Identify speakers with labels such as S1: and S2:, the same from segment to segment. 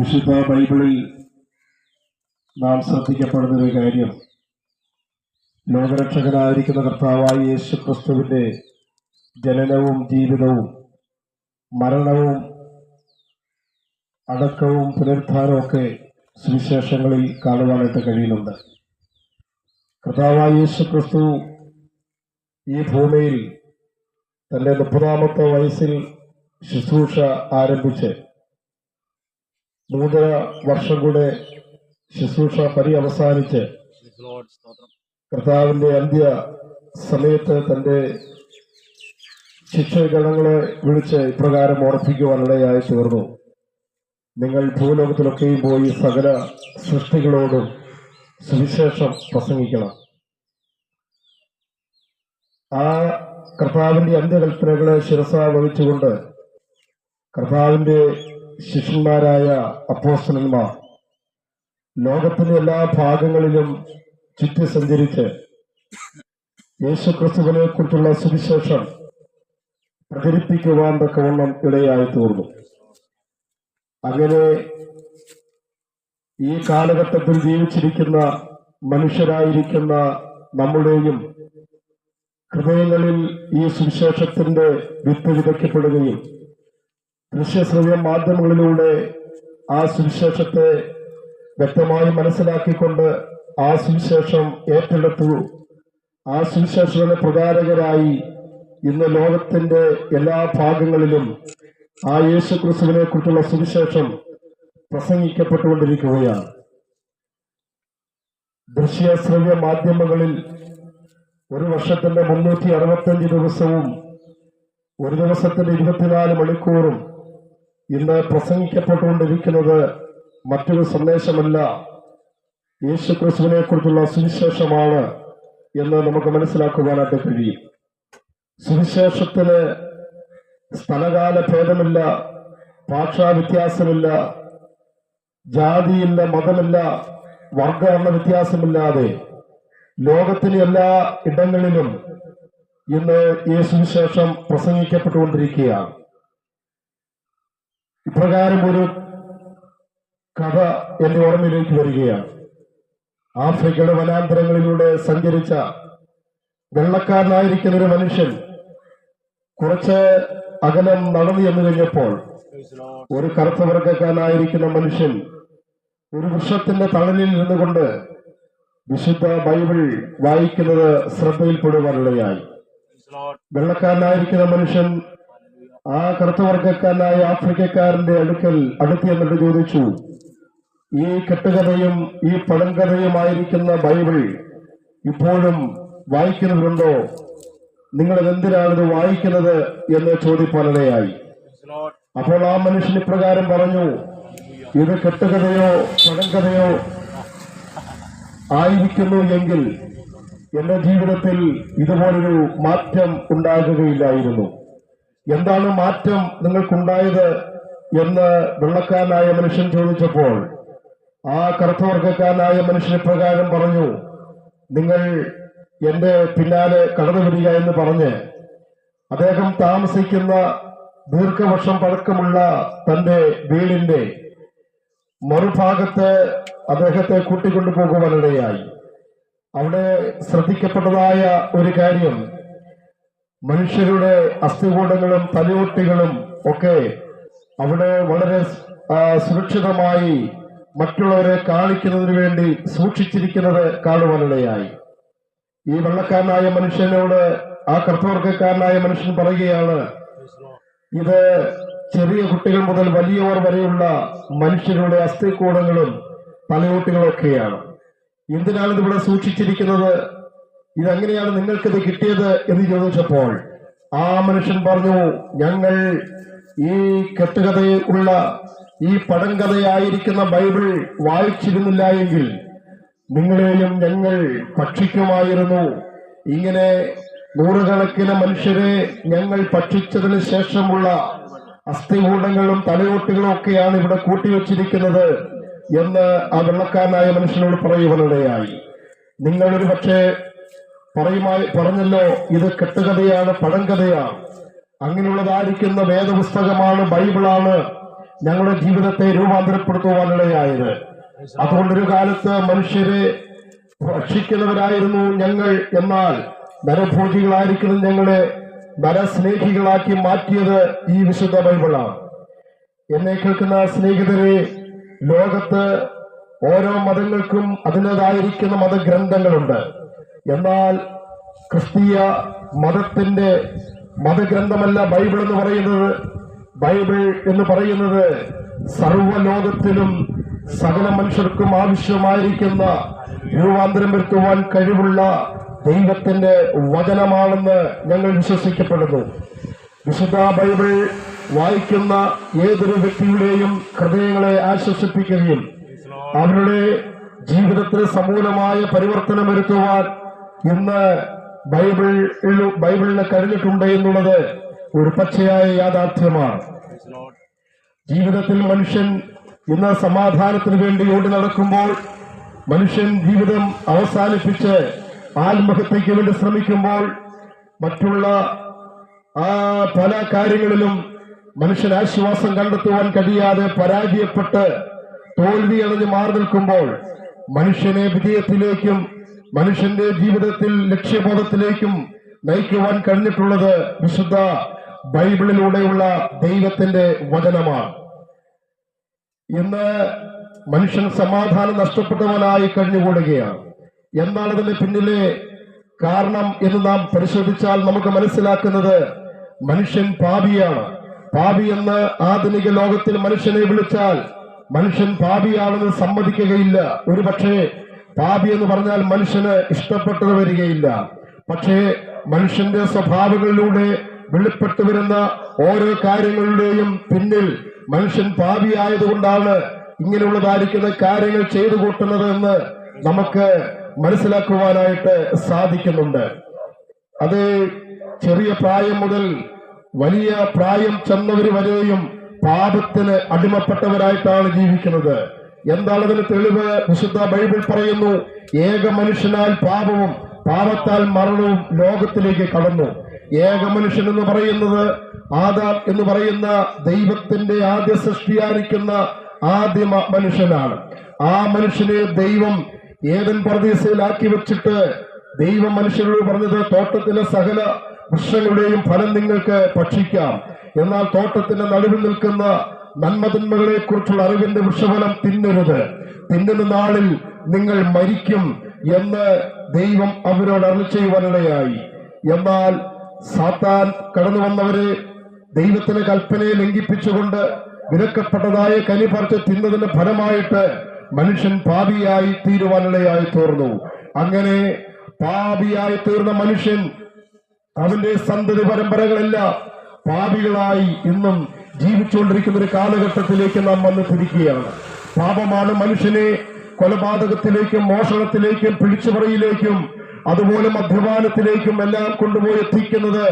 S1: വിശുദ്ധ ബൈബിളിൽ നാം ശ്രദ്ധിക്കപ്പെടുന്ന ഒരു കാര്യം. ലോകരക്ഷകനായിരിക്കുന്ന കർത്താവായ യേശു ക്രിസ്തുവിന്റെ ജനനവും ജീവിതവും മരണവും അടക്കവും പുനരുദ്ധാനവും ഒക്കെ സുവിശേഷങ്ങളിൽ കാണുവാനായിട്ട് കഴിയുന്നുണ്ട്. കർത്താവായ യേശു ക്രിസ്തു ഈ ഭൂമിയിൽ തന്റെ മുപ്പതാമത്തെ വയസ്സിൽ ശുശ്രൂഷ ആരംഭിച്ച് മൂന്നര വർഷം കൂടെ ശുശ്രൂഷ പരി അവസാനിച്ച് കർത്താവിന്റെ അന്ത്യ സമയത്ത് തന്റെ ശിക്ഷകണങ്ങളെ വിളിച്ച് ഇപ്രകാരം ഓർപ്പിക്കുവാനിടയായി തീർന്നു. നിങ്ങൾ ഭൂലോകത്തിലൊക്കെയും പോയി സകല സൃഷ്ടികളോടും സുവിശേഷം പ്രസംഗിക്കണം. ആ കർത്താവിന്റെ അന്ത്യകൽപ്പനകളെ ശിരസ വഹിച്ചുകൊണ്ട് കർത്താവിന്റെ ശിഷ്യന്മാരായ അപ്പോസ്റ്റലന്മാർ ലോകത്തിന്റെ എല്ലാ ഭാഗങ്ങളിലും ചുറ്റി സഞ്ചരിച്ച് യേശുക്രിസ്തുവിനെ കുറിച്ചുള്ള സുവിശേഷം പ്രചരിപ്പിക്കുവാൻ തക്കവണ്ണം ഇടയായി തീർന്നു. അങ്ങനെ ഈ കാലഘട്ടത്തിൽ ജീവിച്ചിരിക്കുന്ന മനുഷ്യരായിരിക്കുന്ന നമ്മുടെയും ഹൃദയങ്ങളിൽ ഈ സുവിശേഷത്തിന്റെ വിത്ത് വിതയ്ക്കപ്പെടുകയും ദൃശ്യശ്രവ്യ മാധ്യമങ്ങളിലൂടെ ആ സുവിശേഷത്തെ വ്യക്തമായി മനസ്സിലാക്കിക്കൊണ്ട് ആ സുവിശേഷം ഏറ്റെടുത്തു. ആ സുവിശേഷങ്ങളുടെ പ്രചാരകരായി ഇന്ന് ലോകത്തിന്റെ എല്ലാ ഭാഗങ്ങളിലും ആ യേശു ക്രിസ്തുവിനെ കുറിച്ചുള്ള സുവിശേഷം പ്രസംഗിക്കപ്പെട്ടുകൊണ്ടിരിക്കുകയാണ്. ദൃശ്യശ്രവ്യ മാധ്യമങ്ങളിൽ ഒരു വർഷത്തിന്റെ മുന്നൂറ്റി അറുപത്തഞ്ച് ദിവസവും ഒരു ദിവസത്തിന്റെ ഇരുപത്തിനാല് മണിക്കൂറും ഇന്ന് പ്രസംഗിക്കപ്പെട്ടുകൊണ്ടിരിക്കുന്നത് മറ്റൊരു സന്ദേശമല്ല. യേശു ക്രിസ്തുവിനെ കുറിച്ചുള്ള സുവിശേഷമാണ് എന്ന് നമുക്ക് മനസ്സിലാക്കുവാനായിട്ട് കഴിയും. സുവിശേഷത്തിന് സ്ഥലകാല ഭേദമില്ല ഭാഷാ വ്യത്യാസമില്ല ജാതിയില്ല മതമില്ല വർഗവർണ വ്യത്യാസമില്ലാതെ ലോകത്തിലെ എല്ലാ ഇടങ്ങളിലും ഇന്ന് ഈ സുവിശേഷം പ്രസംഗിക്കപ്പെട്ടുകൊണ്ടിരിക്കുകയാണ്. ഇപ്രകാരം ഒരു കഥ എന്റെ ഓർമ്മയിലേക്ക് വരികയാണ്. ആഫ്രിക്കയുടെ വനാന്തരങ്ങളിലൂടെ സഞ്ചരിച്ച വെള്ളക്കാരനായിരിക്കുന്ന ഒരു മനുഷ്യൻ കുറച്ച് അകലം നടന്നു എന്ന് കഴിഞ്ഞപ്പോൾ ഒരു കറുത്ത വർഗക്കാരനായിരിക്കുന്ന മനുഷ്യൻ ഒരു വൃക്ഷത്തിന്റെ തണലിൽ നിന്നുകൊണ്ട് വിശുദ്ധ ബൈബിൾ വായിക്കുന്നത് ശ്രദ്ധയിൽപ്പെടുവാനിടയായി. വെള്ളക്കാരനായിരിക്കുന്ന മനുഷ്യൻ ആ കറുത്ത വർഗക്കാരനായ ആഫ്രിക്കക്കാരന്റെ അടുക്കൽ അടുത്ത് എന്നിട്ട് ചോദിച്ചു ഈ കെട്ടുകഥയും ഈ പഴങ്കഥയുമായിരിക്കുന്ന ബൈബിൾ ഇപ്പോഴും വായിക്കുന്നവരുണ്ടോ? നിങ്ങൾ എന്തിനാണ് ഇത് വായിക്കുന്നത്? എന്ന് ചോദിപ്പാനിടയായി. അപ്പോൾ ആ മനുഷ്യൻ ഇപ്രകാരം പറഞ്ഞു ഇത് കെട്ടുകഥയോ പഴങ്കഥയോ ആയിരിക്കുന്നു എങ്കിൽ എന്റെ ജീവിതത്തിൽ ഇതുപോലൊരു മാറ്റം ഉണ്ടാകുകയില്ലായിരുന്നു. എന്താണ് മാറ്റം നിങ്ങൾക്കുണ്ടായത് എന്ന് വെള്ളക്കാരനായ മനുഷ്യൻ ചോദിച്ചപ്പോൾ ആ കറുത്തവർഗക്കാരനായ മനുഷ്യൻ പ്രകാരം പറഞ്ഞു നിങ്ങൾ എന്റെ പിന്നാലെ കടന്നു വരിക എന്ന് പറഞ്ഞ് അദ്ദേഹം താമസിക്കുന്ന ദീർഘവർഷം പഴക്കമുള്ള തന്റെ വീടിന്റെ മറുഭാഗത്ത് അദ്ദേഹത്തെ കൂട്ടിക്കൊണ്ടു പോകുവാനിടയായി അവിടെ ശ്രദ്ധിക്കപ്പെട്ടതായ ഒരു കാര്യം മനുഷ്യരുടെ അസ്ഥികൂടങ്ങളും തലയോട്ടികളും ഒക്കെ അവിടെ വളരെ സുരക്ഷിതമായി മറ്റുള്ളവരെ കാണിക്കുന്നതിന് വേണ്ടി സൂക്ഷിച്ചിരിക്കുന്നത് കാണുവാനിടയായി ഈ വെള്ളക്കാരനായ മനുഷ്യനോട് ആ കർത്തവർഗക്കാരനായ മനുഷ്യൻ പറയുകയാണ് ഇത് ചെറിയ കുട്ടികൾ മുതൽ വലിയവർ വരെയുള്ള മനുഷ്യരുടെ അസ്ഥികൂടങ്ങളും തലയോട്ടികളൊക്കെയാണ്. എന്തിനാണ് ഇതിവിടെ സൂക്ഷിച്ചിരിക്കുന്നത്? ഇതെങ്ങനെയാണ് നിങ്ങൾക്കിത് കിട്ടിയത് എന്ന് ചോദിച്ചപ്പോൾ ആ മനുഷ്യൻ പറഞ്ഞു ഞങ്ങൾ ഈ കെട്ടുകഥയുള്ള ഈ പഴങ്കഥയായിരിക്കുന്ന ബൈബിൾ വായിച്ചിരുന്നില്ല എങ്കിൽ നിങ്ങളെയും ഞങ്ങൾ ഭക്ഷിക്കുമായിരുന്നു. ഇങ്ങനെ നൂറുകണക്കിന് മനുഷ്യരെ ഞങ്ങൾ ഭക്ഷിച്ചതിന് ശേഷമുള്ള അസ്ഥികൂടങ്ങളും തലയോട്ടുകളും ഒക്കെയാണ് ഇവിടെ കൂട്ടിവെച്ചിരിക്കുന്നത് എന്ന് ആ വെള്ളക്കാരനായ മനുഷ്യനോട് പറയുവാനിടയായി. നിങ്ങളൊരു പക്ഷേ പറയുമായി പറഞ്ഞല്ലോ ഇത് കെട്ടുകഥയാണ് പഴങ്കഥയാണ്. അങ്ങനെയുള്ളതായിരിക്കുന്ന വേദപുസ്തകമാണ് ബൈബിളാണ് ഞങ്ങളുടെ ജീവിതത്തെ രൂപാന്തരപ്പെടുത്തുവാനിടയായത്. അതുകൊണ്ടൊരു കാലത്ത് മനുഷ്യരെ ഭക്ഷിക്കുന്നവരായിരുന്നു ഞങ്ങൾ എന്നാൽ നരഭോജികളായിരിക്കുന്ന ഞങ്ങളെ നരസ്നേഹികളാക്കി മാറ്റിയത് ഈ വിശുദ്ധ ബൈബിളാണ്. എന്നെ കേൾക്കുന്ന സ്നേഹിതരെ ലോകത്ത് ഓരോ മതങ്ങൾക്കും അതിന്റെതായിരിക്കുന്ന മതഗ്രന്ഥങ്ങളുണ്ട്. എന്നാൽ ക്രിസ്തീയ മതത്തിന്റെ മതഗ്രന്ഥമല്ല ബൈബിൾ എന്ന് പറയുന്നത്. ബൈബിൾ എന്ന് പറയുന്നത് സർവലോകത്തിലും സകല മനുഷ്യർക്കും ആവശ്യമായിരിക്കുന്ന രൂപാന്തരം വരുത്തുവാൻ കഴിവുള്ള ദൈവത്തിന്റെ വചനമാണെന്ന് ഞങ്ങൾ വിശ്വസിക്കപ്പെടുന്നു. വിശുദ്ധ ബൈബിൾ വായിക്കുന്ന ഏതൊരു വ്യക്തിയുടെയും ഹൃദയങ്ങളെ ആശ്വസിപ്പിക്കുകയും അവരുടെ ജീവിതത്തിൽ സമൂലമായ പരിവർത്തനം വരുത്തുവാൻ ഇന്ന് ബൈബിൾ ബൈബിളിന് കഴിഞ്ഞിട്ടുണ്ട് എന്നുള്ളത് ഒരു പച്ചയായ യാഥാർത്ഥ്യമാണ്. ജീവിതത്തിൽ മനുഷ്യൻ ഇന്ന് സമാധാനത്തിന് വേണ്ടി ഓടി നടക്കുമ്പോൾ മനുഷ്യൻ ജീവിതം അവസാനിപ്പിച്ച് ആത്മഹത്യയ്ക്ക് വേണ്ടി ശ്രമിക്കുമ്പോൾ മറ്റുള്ള ആ പല കാര്യങ്ങളിലും മനുഷ്യൻ ആശ്വാസം കണ്ടെത്തുവാൻ കഴിയാതെ പരാജയപ്പെട്ട് തോൽവി അണഞ്ഞ് മാറി നിൽക്കുമ്പോൾ മനുഷ്യനെ വിജയത്തിലേക്കും മനുഷ്യന്റെ ജീവിതത്തിൽ ലക്ഷ്യബോധത്തിലേക്കും നയിക്കുവാൻ കഴിഞ്ഞിട്ടുള്ളത് വിശുദ്ധ ബൈബിളിലൂടെയുള്ള ദൈവത്തിന്റെ വചനമാണ്. ഇന്ന് മനുഷ്യൻ സമാധാനം നഷ്ടപ്പെട്ടവനായി കഴിഞ്ഞുകൂടുകയാണ്. എന്താണ് അതിന്റെ പിന്നിലെ കാരണം എന്ന് നാം പരിശോധിച്ചാൽ നമുക്ക് മനസ്സിലാക്കുന്നത് മനുഷ്യൻ പാപിയാണ്. പാപി എന്ന് ആധുനിക ലോകത്തിൽ മനുഷ്യനെ വിളിച്ചാൽ മനുഷ്യൻ പാപിയാണെന്ന് സമ്മതിക്കുകയില്ല. ഒരു പക്ഷേ പാപി എന്ന് പറഞ്ഞാൽ മനുഷ്യന് ഇഷ്ടപ്പെട്ടത് വരികയില്ല. പക്ഷേ മനുഷ്യന്റെ സ്വഭാവങ്ങളിലൂടെ വെളിപ്പെട്ടു വരുന്ന ഓരോ കാര്യങ്ങളുടെയും പിന്നിൽ മനുഷ്യൻ പാപിയായതുകൊണ്ടാണ് ഇങ്ങനെയുള്ളതായിരിക്കുന്ന കാര്യങ്ങൾ ചെയ്തു കൂട്ടുന്നത് എന്ന് നമുക്ക് മനസ്സിലാക്കുവാനായിട്ട് സാധിക്കുന്നുണ്ട്. അത് ചെറിയ പ്രായം മുതൽ വലിയ പ്രായം ചെന്നവർ വരെയും പാപത്തിന് അടിമപ്പെട്ടവരായിട്ടാണ് ജീവിക്കുന്നത്. എന്താണ് അതിന് തെളിവ്? വിശുദ്ധ ബൈബിൾ പറയുന്നു ഏക മനുഷ്യനാൽ പാപവും പാപത്താൽ മരണവും ലോകത്തിലേക്ക് കടന്നു. ഏക മനുഷ്യൻ എന്ന് പറയുന്നത് ആദാം എന്ന് പറയുന്ന ദൈവത്തിന്റെ ആദ്യ സൃഷ്ടിയായിരിക്കുന്ന ആദ്യ മനുഷ്യനാണ്. ആ മനുഷ്യനെ ദൈവം ഏതൻ പ്രദേശയിലാക്കി വെച്ചിട്ട് ദൈവം മനുഷ്യരോട് പറഞ്ഞത് തോട്ടത്തിലെ സകല വൃക്ഷങ്ങളുടെയും ഫലം നിങ്ങൾക്ക് ഭക്ഷിക്കാം. എന്നാൽ തോട്ടത്തിന്റെ നടുവിൽ നിൽക്കുന്ന നന്മതിന്മകളെ കുറിച്ചുള്ള അറിവിന്റെ വൃക്ഷഫലം തിന്നരുത്. തിന്നുന്ന നാളിൽ നിങ്ങൾ മരിക്കും എന്ന് ദൈവം അവരോട് അറി ചെയ്യുവാനിടയായി. എന്നാൽ സാത്താൻ കടന്നു വന്നവരെ ദൈവത്തിന്റെ കൽപ്പനയെ ലംഘിപ്പിച്ചുകൊണ്ട് വിലക്കപ്പെട്ടതായ കനി പറിച്ച് തിന്നതിന്റെ ഫലമായിട്ട് മനുഷ്യൻ പാപിയായി തീരുവാനിടയായി തീർന്നു. അങ്ങനെ പാപിയായി തീർന്ന മനുഷ്യൻ അവന്റെ സന്തതി പരമ്പരകളെല്ലാം. പാപികളായി ഇന്നും ജീവിച്ചുകൊണ്ടിരിക്കുന്ന ഒരു കാലഘട്ടത്തിലേക്ക് നാം വന്ന് തിരിക്കുകയാണ്. പാപമാണ് മനുഷ്യനെ കൊലപാതകത്തിലേക്കും മോഷണത്തിലേക്കും പിടിച്ചുപറിയിലേക്കും അതുപോലെ മദ്യപാനത്തിലേക്കും എല്ലാം കൊണ്ടുപോയി എത്തിക്കുന്നത്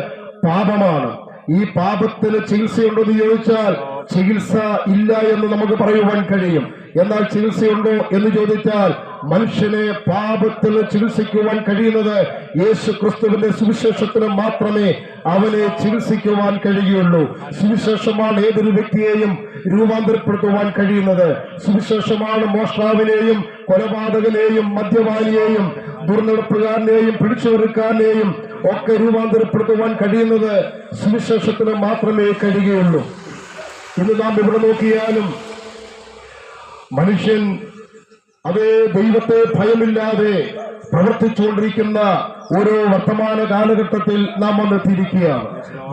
S1: പാപമാണ്. ഈ പാപത്തിന് ചികിത്സയുണ്ടോ എന്ന് ചോദിച്ചാൽ ചികിത്സ ഇല്ല എന്ന് നമുക്ക് പറയുവാൻ കഴിയും. എന്നാൽ ചികിത്സയുണ്ടോ എന്ന് ചോദിച്ചാൽ മനുഷ്യനെ പാപത്തിൽ ചികിത്സിക്കുവാൻ കഴിയുന്നത് യേശു ക്രിസ്തുവിന്റെ സുവിശേഷത്തിന് മാത്രമേ അവനെ ചികിത്സിക്കുവാൻ കഴിയുള്ളൂ. സുവിശേഷമാണ് ഏതൊരു വ്യക്തിയെയും രൂപാന്തരപ്പെടുത്തുവാൻ കഴിയുന്നത്. സുവിശേഷമാണ് മോഷ്ടാവിനെയും കൊലപാതകനെയും മദ്യപാനിയെയും ദുർനടപ്പുകാരനെയും പിടിച്ചുവെറുക്കാരനെയും ഒക്കെ രൂപാന്തരപ്പെടുത്തുവാൻ കഴിയുന്നത് സുവിശേഷത്തിന് മാത്രമേ കഴിയുകയുള്ളൂ ഇന്ന് നാം ഇവിടെ നോക്കിയാലും മനുഷ്യൻ അതേ ദൈവത്തെ ഭയമില്ലാതെ പ്രവർത്തിച്ചുകൊണ്ടിരിക്കുന്ന ഓരോ വർത്തമാന കാലഘട്ടത്തിൽ നാം വന്നെത്തിയിരിക്കുകയാണ്.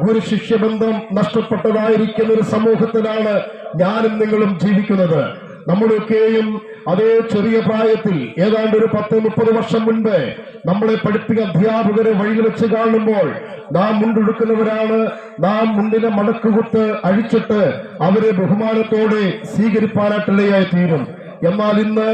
S1: ഗുരു ശിഷ്യബന്ധം നഷ്ടപ്പെട്ടതായിരിക്കുന്ന ഒരു സമൂഹത്തിലാണ് ഞാനും നിങ്ങളും ജീവിക്കുന്നത്. നമ്മുടെയൊക്കെയും അതേ ചെറിയ പ്രായത്തിൽ ഏതാണ്ട് ഒരു പത്ത് മുപ്പത് വർഷം മുൻപ് നമ്മളെ പഠിപ്പിക്കുന്ന അധ്യാപകരെ വഴി വെച്ച് കാണുമ്പോൾ നാം മുണ്ടെടുക്കുന്നവരാണ്. നാം മുണ്ടിനെ മടക്കുകുത്ത് അഴിച്ചിട്ട് അവരെ ബഹുമാനത്തോടെ സ്വീകരിപ്പാനായിട്ടില്ലയായി തീരും. എന്നാൽ ഇന്ന്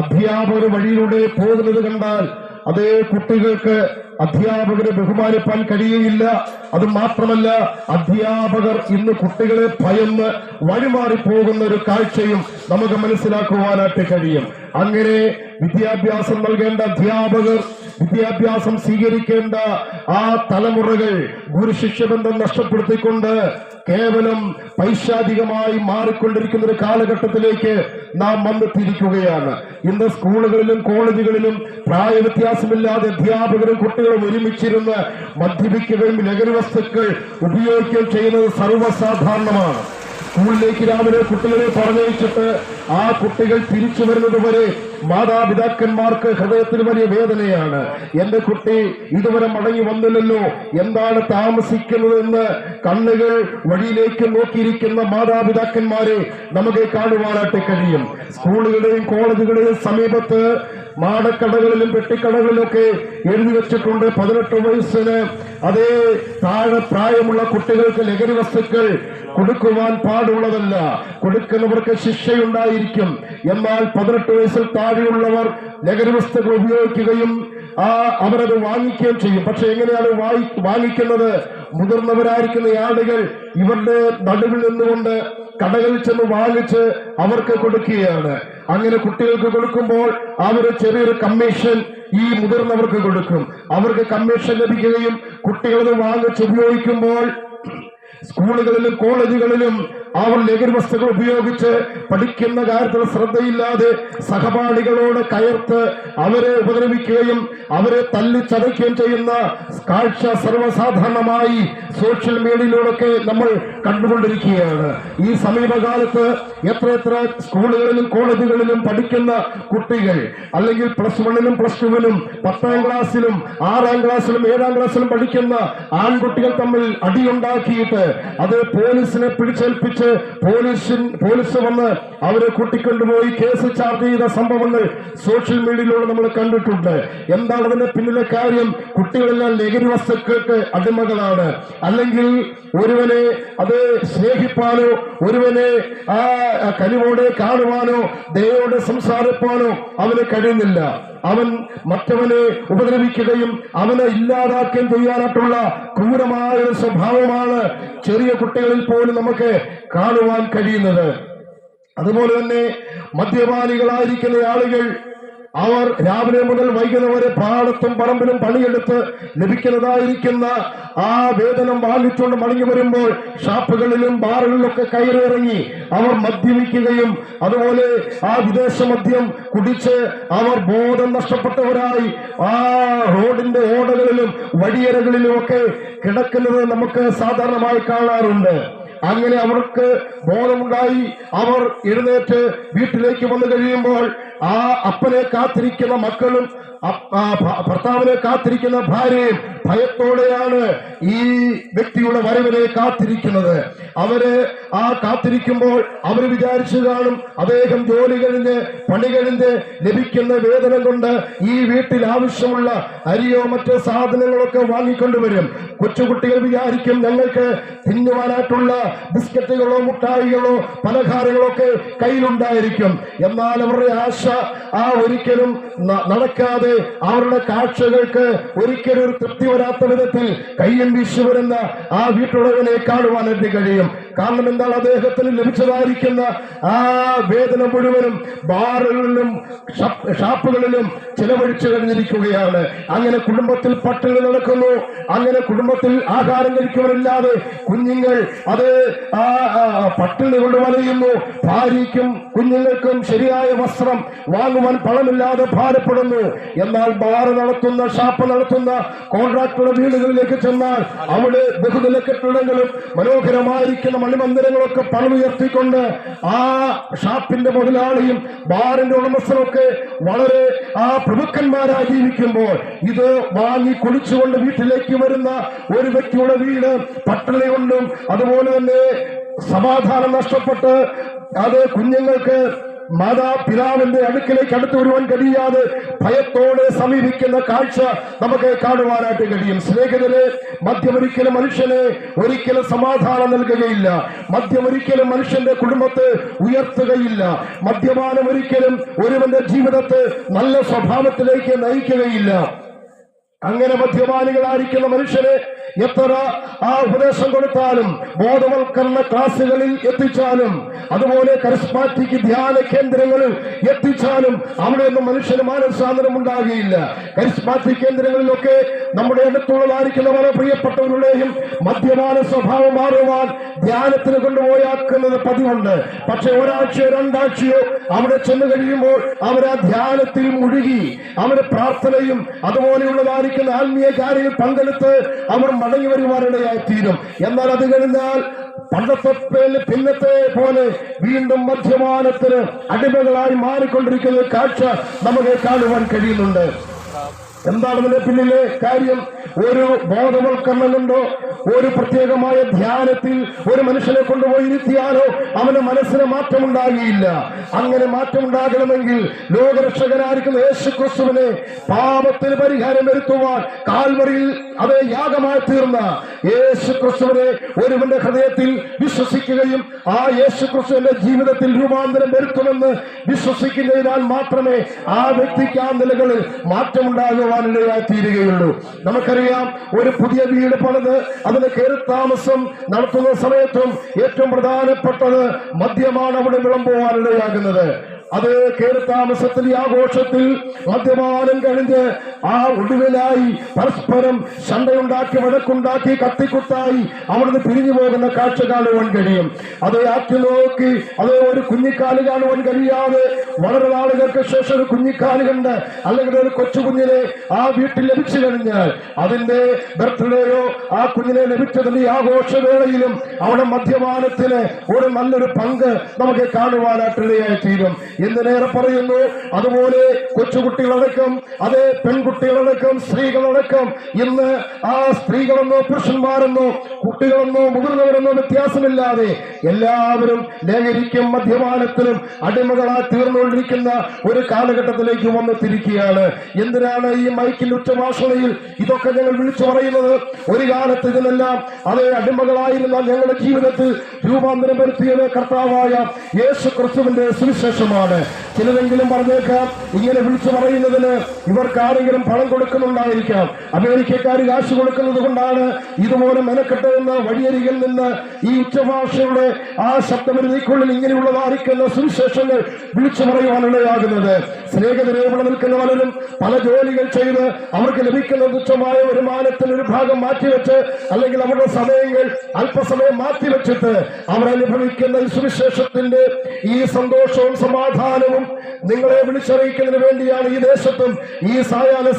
S1: അധ്യാപകർ വഴിയിലൂടെ പോകുന്നത് കണ്ടാൽ അതേ കുട്ടികൾക്ക് അധ്യാപകരെ ബഹുമാനിപ്പാൻ കഴിയുകയില്ല. അത് മാത്രമല്ല അധ്യാപകർ ഇന്ന് കുട്ടികളെ ഭയന്ന് വഴിമാറി പോകുന്ന ഒരു കാഴ്ചയും നമുക്ക് മനസ്സിലാക്കുവാനായിട്ട് കഴിയും. അങ്ങനെ വിദ്യാഭ്യാസം നൽകേണ്ട അധ്യാപകർ വിദ്യാഭ്യാസം സ്വീകരിക്കേണ്ട ആ തലമുറകൾ ഗുരുശിഷ്യബന്ധം നഷ്ടപ്പെടുത്തിക്കൊണ്ട് കേവലം പൈശാചികമായി മാറിക്കൊണ്ടിരിക്കുന്ന ഒരു കാലഘട്ടത്തിലേക്ക് നാം വന്നെത്തിയിരിക്കുകയാണ്. ഇന്ന് സ്കൂളുകളിലും കോളേജുകളിലും പ്രായവ്യത്യാസമില്ലാതെ അധ്യാപകരും കുട്ടികളും ഒരുമിച്ചിരുന്ന് മദ്യപിക്കുകയും ലഹരി വസ്തുക്കൾ ഉപയോഗിക്കുകയും ചെയ്യുന്നത് സർവസാധാരണമാണ്. സ്കൂളിലേക്ക് രാവിലെ കുട്ടികളെ പറഞ്ഞയച്ചിട്ട് ആ കുട്ടികൾ തിരിച്ചു വരുന്നത് വരെ മാതാപിതാക്കന്മാർക്ക് ഹൃദയത്തിൽ വലിയ വേദനയാണ്. എന്റെ കുട്ടി ഇതുവരെ മടങ്ങി വന്നില്ലല്ലോ. എന്താണ് താമസിക്കുന്നതെന്ന് കണ്ണുകൾ വഴിയിലേക്ക് നോക്കിയിരിക്കുന്ന മാതാപിതാക്കന്മാരെ നമുക്ക് കാണുവാനായിട്ട് കഴിയും. സ്കൂളുകളുടെയും കോളേജുകളുടെയും സമീപത്ത് മാടക്കടകളിലും പെട്ടിക്കടകളിലൊക്കെ എഴുതി വെച്ചിട്ടുണ്ട് പതിനെട്ട് വയസ്സിന് അതേ താഴെ പ്രായമുള്ള കുട്ടികൾക്ക് ലഹരി വസ്തുക്കൾ കൊടുക്കുവാൻ പാടുള്ളതല്ല. കൊടുക്കുന്നവർക്ക് ശിക്ഷയുണ്ടായിരിക്കും. എന്നാൽ പതിനെട്ട് വയസ്സിൽ താഴെയുള്ളവർ ലഹരി വസ്തുക്കൾ ഉപയോഗിക്കുകയും ആ അവരത് വാങ്ങിക്കുകയും ചെയ്യും. പക്ഷെ എങ്ങനെയാണ് വാങ്ങിക്കുന്നത്? മുതിർന്നവരായിരിക്കുന്ന ആളുകൾ ഇവരുടെ നടുവിൽ നിന്നുകൊണ്ട് കടകളിൽ ചെന്ന് വാങ്ങിച്ച് അവർക്ക് കൊടുക്കുകയാണ്. അങ്ങനെ കുട്ടികൾക്ക് കൊടുക്കുമ്പോൾ അവർ ചെറിയൊരു കമ്മീഷൻ ഈ മുതിർന്നവർക്ക് കൊടുക്കും. അവർക്ക് കമ്മീഷൻ ലഭിക്കുകയും കുട്ടികളത് വാങ്ങിച്ച് ഉപയോഗിക്കുമ്പോൾ സ്കൂളുകളിലും കോളേജുകളിലും അവർ ലഹരി വസ്തുക്കൾ ഉപയോഗിച്ച് പഠിക്കുന്ന കാര്യത്തിൽ ശ്രദ്ധയില്ലാതെ സഹപാഠികളോട് കയർത്ത് അവരെ ഉപദ്രവിക്കുകയും അവരെ തല്ലിച്ചതയ്ക്കുകയും ചെയ്യുന്ന കാഴ്ച സർവസാധാരണമായി സോഷ്യൽ മീഡിയയിലൂടെയൊക്കെ നമ്മൾ കണ്ടുകൊണ്ടിരിക്കുകയാണ്. ഈ സമീപകാലത്ത് എത്ര എത്ര സ്കൂളുകളിലും കോളേജുകളിലും പഠിക്കുന്ന കുട്ടികൾ അല്ലെങ്കിൽ പ്ലസ് വണ്ണിലും പ്ലസ് ടുവിലും പത്താം ക്ലാസ്സിലും ആറാം ക്ലാസ്സിലും ഏഴാം ക്ലാസ്സിലും പഠിക്കുന്ന ആൺകുട്ടികൾ തമ്മിൽ അടിയുണ്ടാക്കിയിട്ട് അത് പോലീസിനെ പിടിച്ചേൽപ്പിച്ച് പോലീസിൻ പോലീസ് വന്ന് അവരെ കൂട്ടിക്കൊണ്ടുപോയി കേസ് ചാർജ് ചെയ്ത സംഭവങ്ങൾ സോഷ്യൽ മീഡിയയിലൂടെ നമ്മൾ കണ്ടിട്ടുണ്ട്. എന്താണ് അതിന്റെ പിന്നിലെ കാര്യം? കുട്ടികളെല്ലാം ലഹരി വസ്തുക്കൾക്ക് അടിമകളാണ്. അല്ലെങ്കിൽ ഒരുവനെ അത് സ്നേഹിപ്പാനോ ഒരുവനെ ആ കനിവോടെ കാണുവാനോ ദയോടെ സംസാരിപ്പാനോ അവന് കഴിയുന്നില്ല. അവൻ മറ്റവനെ ഉപദ്രവിക്കുകയും അവനെ ഇല്ലാതാക്കുകയും ചെയ്യാനായിട്ടുള്ള ക്രൂരമായ ഒരു സ്വഭാവമാണ് ചെറിയ കുട്ടികളിൽ പോലും നമുക്ക് കാണുവാൻ കഴിയുന്നത്. അതുപോലെ തന്നെ മദ്യപാനികളായിരിക്കുന്ന ആളുകൾ അവർ രാവിലെ മുതൽ വൈകുന്നേരം വരെ പാടത്തും പറമ്പിലും പണിയെടുത്ത് ലഭിക്കുന്നതായിരിക്കുന്ന ആ വേതനം വാങ്ങിച്ചുകൊണ്ട് മടങ്ങി വരുമ്പോൾ ഷാപ്പുകളിലും ബാറുകളിലൊക്കെ കയറിയിറങ്ങി അവർ മദ്യപിക്കുകയും അതുപോലെ ആ വിദേശ മദ്യം കുടിച്ച് അവർ ബോധം നഷ്ടപ്പെട്ടവരായി ആ റോഡിന്റെ ഓടകളിലും വടിയരകളിലും ഒക്കെ കിടക്കുന്നത് നമുക്ക് സാധാരണമായി കാണാറുണ്ട്. അങ്ങനെ അവർക്ക് ബോധമുണ്ടായി. അവർ എഴുന്നേറ്റ് വീട്ടിലേക്ക് വന്നു കഴിയുമ്പോൾ ആ അപ്പനെ കാത്തിരിക്കുന്ന മക്കളും ഭർത്താവിനെ കാത്തിരിക്കുന്ന ഭാര്യയും ഭയത്തോടെയാണ് ഈ വ്യക്തിയുടെ വരവിനെ കാത്തിരിക്കുന്നത്. അവർ ആ കാത്തിരിക്കുമ്പോൾ അവർ വിചാരിച്ചു കാണും അദ്ദേഹം ജോലി കഴിഞ്ഞ് പണി കഴിഞ്ഞ് ലഭിക്കുന്ന വേതനം കൊണ്ട് ഈ വീട്ടിൽ ആവശ്യമുള്ള അരിയോ മറ്റോ സാധനങ്ങളൊക്കെ വാങ്ങിക്കൊണ്ടുവരും. കൊച്ചുകുട്ടികൾ വിചാരിക്കും ഞങ്ങൾക്ക് തിന്നുവാനായിട്ടുള്ള ബിസ്ക്കറ്റുകളോ മുട്ടായികളോ പലഹാരങ്ങളോ ഒക്കെ കയ്യിലുണ്ടായിരിക്കും. എന്നാൽ അവരുടെ ആശ ആ ഒരിക്കലും നടക്കാതെ അവരുടെ കാഴ്ചകൾക്ക് ഒരിക്കലും ഒരു തൃപ്തി വരാത്ത വിധത്തിൽ കയ്യും വീശുവരുന്ന ആ വീട്ടുടവനെ കാണുവാനായിട്ട് കഴിയും. കാരണം എന്താണ്? അദ്ദേഹത്തിന് ലഭിച്ചതായിരിക്കുന്ന ആ വേദന മുഴുവനും ബാറുകളിലും ഷാപ്പ്- ഷാപ്പുകളിലും ചിലവഴിച്ചു കഴിഞ്ഞിരിക്കുകയാണ്. അങ്ങനെ കുടുംബത്തിൽ പട്ടിണി നടക്കുന്നു. അങ്ങനെ കുടുംബത്തിൽ ആഹാരം കഴിക്കുവാനില്ലാതെ കുഞ്ഞുങ്ങൾ അത് പട്ടിണി കൊണ്ട് വലയുന്നു. ഭാര്യയ്ക്കും കുഞ്ഞുങ്ങൾക്കും ശരിയായ വസ്ത്രം വാങ്ങുവാൻ പണമില്ലാതെ ഭാരപ്പെടുന്നു. എന്നാൽ ബാർ നടത്തുന്ന ഷാപ്പ് നടത്തുന്ന കോൺട്രാക്ടറുടെ വീടുകളിലേക്ക് ചെന്നാൽ അവിടെ ബഹുനില കെട്ടിടങ്ങളും മനോഹരമായിരിക്കുന്ന മണിമന്ദിരങ്ങളൊക്കെ പണമുയർത്തിക്കൊണ്ട് ആ ഷാപ്പിന്റെ മുതലാളിയും ബാറിന്റെ ഉടമസ്ഥനൊക്കെ വളരെ ആ പ്രഭുക്കന്മാരായി ജീവിക്കുമ്പോൾ ഇത് വാങ്ങി കുളിച്ചുകൊണ്ട് വീട്ടിലേക്ക് വരുന്ന ഒരു വ്യക്തിയുടെ വീട് പട്ടിണി കൊണ്ടും അതുപോലെ തന്നെ സമാധാനം നഷ്ടപ്പെട്ട് അത് കുഞ്ഞുങ്ങൾക്ക് മാതാപിതാവിന്റെ അടുക്കിലേക്ക് അടുത്തു വരുവാൻ കഴിയാതെ ഭയത്തോടെ സമീപിക്കുന്ന കാഴ്ച നമുക്ക് കാണുവാനായിട്ട് കഴിയും. സ്നേഹിതരെ മദ്യമൊരിക്കലും മനുഷ്യനെ ഒരിക്കലും സമാധാനം നൽകുകയില്ല. മദ്യമൊരിക്കലും മനുഷ്യന്റെ കുടുംബത്തെ ഉയർത്തുകയില്ല. മദ്യപാനം ഒരിക്കലും ഒരുവന്റെ ജീവിതത്തെ നല്ല സ്വഭാവത്തിലേക്ക് നയിക്കുകയില്ല. അങ്ങനെ മദ്യപാനികളായിരിക്കുന്ന മനുഷ്യരെ എത്ര ആ ഉപദേശം കൊടുത്താലും ബോധവൽക്കരണ ക്ലാസുകളിൽ എത്തിച്ചാലും അതുപോലെ കരിസ്മാറ്റിക് ധ്യാന കേന്ദ്രങ്ങളിൽ എത്തിച്ചാലും അവിടെ ഒന്നും മനുഷ്യന് മാനസാന്തരം ഉണ്ടാകുകയില്ല. കരിസ്മാറ്റിക് കേന്ദ്രങ്ങളിലൊക്കെ നമ്മുടെ അടുത്തുള്ളതായിരിക്കുന്ന വളരെ പ്രിയപ്പെട്ടവരുടെയും മദ്യപാന സ്വഭാവം മാറുവാൻ ധ്യാനത്തിന് കൊണ്ടുപോയാക്കുന്നത് പതിവുണ്ട്. പക്ഷെ ഒരാഴ്ചയോ രണ്ടാഴ്ചയോ അവിടെ ചെന്നു കഴിയുമ്പോൾ അവരാ ധ്യാനത്തിൽ മുഴുകി അവരെ പ്രാർത്ഥനയും അതുപോലെയുള്ളതായിരിക്കുന്ന ആത്മീയ കാര്യങ്ങൾ പങ്കെടുത്ത് അവർ മടങ്ങി വരുവാനിടയായി തീരും. എന്നാൽ അത് കഴിഞ്ഞാൽ പണ്ടത്തെ പിന്നത്തെ പോലെ വീണ്ടും മധ്യമാനത്തിന് അടിമകളായി മാറിക്കൊണ്ടിരിക്കുന്ന കാഴ്ച നമുക്ക് കാണുവാൻ കഴിയുന്നുണ്ട്. എന്താണ് പിന്നിലെ കാര്യം? ഒരു ബോധവൽക്കരണം കൊണ്ടോ ഒരു പ്രത്യേകമായ ധ്യാനത്തിൽ ഒരു മനുഷ്യനെ കൊണ്ടുപോയി ഇരുത്തിയാലോ അവന് മനസ്സിന് മാറ്റമുണ്ടാകിയില്ല അങ്ങനെ മാറ്റമുണ്ടാകണമെങ്കിൽ ലോകരക്ഷകനായിരിക്കുന്ന യേശു ക്രിസ്തുവിനെ പാപത്തിന് പരിഹാരം വരുത്തുവാൻ കാൽവറിയിൽ അതേ യാഗമായി തീർന്ന യേശു ക്രിസ്തുവിനെ ഒരുവന്റെ ഹൃദയത്തിൽ വിശ്വസിക്കുകയും ആ യേശു ക്രിസ്തുവിന്റെ ജീവിതത്തിൽ രൂപാന്തരം വരുത്തുമെന്ന് വിശ്വസിക്കുന്നതിനാൽ മാത്രമേ ആ വ്യക്തിക്ക് ആ നിലകളിൽ മാറ്റമുണ്ടാകുവാനിടയായി തീരുകയുള്ളൂ. നമുക്കറിയാം ഒരു പുതിയ വീട് പണിത് അതിന് കയറി താമസം നടത്തുന്ന സമയത്തും ഏറ്റവും പ്രധാനപ്പെട്ടത് മദ്യമാണ് അവിടെ വിളമ്പുവാനിടയാകുന്നത്. അത് കയറി താമസത്തിൽ ഈ ആഘോഷത്തിൽ മദ്യപാനം കഴിഞ്ഞ് ആ ഒടുവിലായി പരസ്പരം ശണ്ടയുണ്ടാക്കി വഴക്കുണ്ടാക്കി കത്തിക്കുത്തായി അവിടുന്ന് പിരിഞ്ഞു പോകുന്ന കാഴ്ച കാണുവാൻ കഴിയും. അത് ആറ്റി നോക്കി അത് ഒരു കുഞ്ഞിക്കാൽ കാണുവാൻ കഴിയാതെ വളരെ നാളുകൾക്ക് ശേഷം ഒരു കുഞ്ഞിക്കാൽ കണ്ട് അല്ലെങ്കിൽ ഒരു കൊച്ചു കുഞ്ഞിനെ ആ വീട്ടിൽ ലഭിച്ചു കഴിഞ്ഞാൽ അതിന്റെ ബർത്ത്ഡേയോ ആ കുഞ്ഞിനെ ലഭിച്ചതിന്റെ ആഘോഷവേളയിലും അവിടെ മദ്യപാനത്തിന് ഒരു നല്ലൊരു പങ്ക് നമുക്ക് കാണുവാനായിട്ടിടയായി തീരും. എന്തിനേറെ പറയുന്നു. അതുപോലെ കൊച്ചുകുട്ടികളടക്കം അതെ പെൺകുട്ടികളടക്കം സ്ത്രീകളടക്കം ഇന്ന് ആ സ്ത്രീകളെന്നോ പുരുഷന്മാരെന്നോ കുട്ടികളെന്നോ മുതിർന്നവരെന്നോ വ്യത്യാസമില്ലാതെ എല്ലാവരും ലഹരിക്കും മദ്യപാനത്തിനും അടിമകളായി തീർന്നുകൊണ്ടിരിക്കുന്ന ഒരു കാലഘട്ടത്തിലേക്ക് വന്നെത്തിരിക്കുകയാണ് എന്തിനാണ് ഈ മൈക്കിൽ ഉച്ചഭാഷണയിൽ ഇതൊക്കെ ഞങ്ങൾ വിളിച്ചു പറയുന്നത്? ഒരു കാലത്ത് ഇതിനെല്ലാം അതേ അടിമകളായിരുന്ന ഞങ്ങളുടെ ജീവിതത്തിൽ രൂപാന്തരം വരുത്തിയത് കർത്താവായ യേശു ക്രിസ്തുവിന്റെ സുവിശേഷമാണ്. ചിലരെങ്കിലും പറഞ്ഞേക്കാം ഇങ്ങനെ വിളിച്ചു പറയുന്നതിന് ഇവർക്ക് ആരെങ്കിലും പണം കൊടുക്കുന്നുണ്ടായിരിക്കാം. അമേരിക്കക്കാർ കാശ് കൊടുക്കുന്നത് കൊണ്ടാണ് ഇതുപോലെ മെനക്കെട്ടതെന്ന് വഴിയരികിൽ നിന്ന് ഈ ഉച്ചഭാഷയുടെ ആ ശബ്ദപരിധിക്കുള്ളിൽ ഇങ്ങനെയുള്ളതായിരിക്കുന്ന സുവിശേഷങ്ങൾ വിളിച്ചു പറയുവാനിടയാകുന്നത് സ്നേഹിതരെ നിൽക്കുന്ന പലരും പല ജോലികൾ ചെയ്ത് അവർക്ക് ലഭിക്കുന്ന തുച്ഛമായ വരുമാനത്തിൽ ഒരു ഭാഗം മാറ്റിവെച്ച് അല്ലെങ്കിൽ അവരുടെ സമയങ്ങൾ അല്പസമയം മാറ്റിവെച്ചിട്ട് അവരനുഭവിക്കുന്ന ഈ സുവിശേഷത്തിന്റെ ഈ സന്തോഷവും സമാധാനവും നിങ്ങളെ വിളിച്ചറിയിക്കുന്നതിന് വേണ്ടിയാണ് ഈ ദേശത്തും ഈ സായാഹ്ന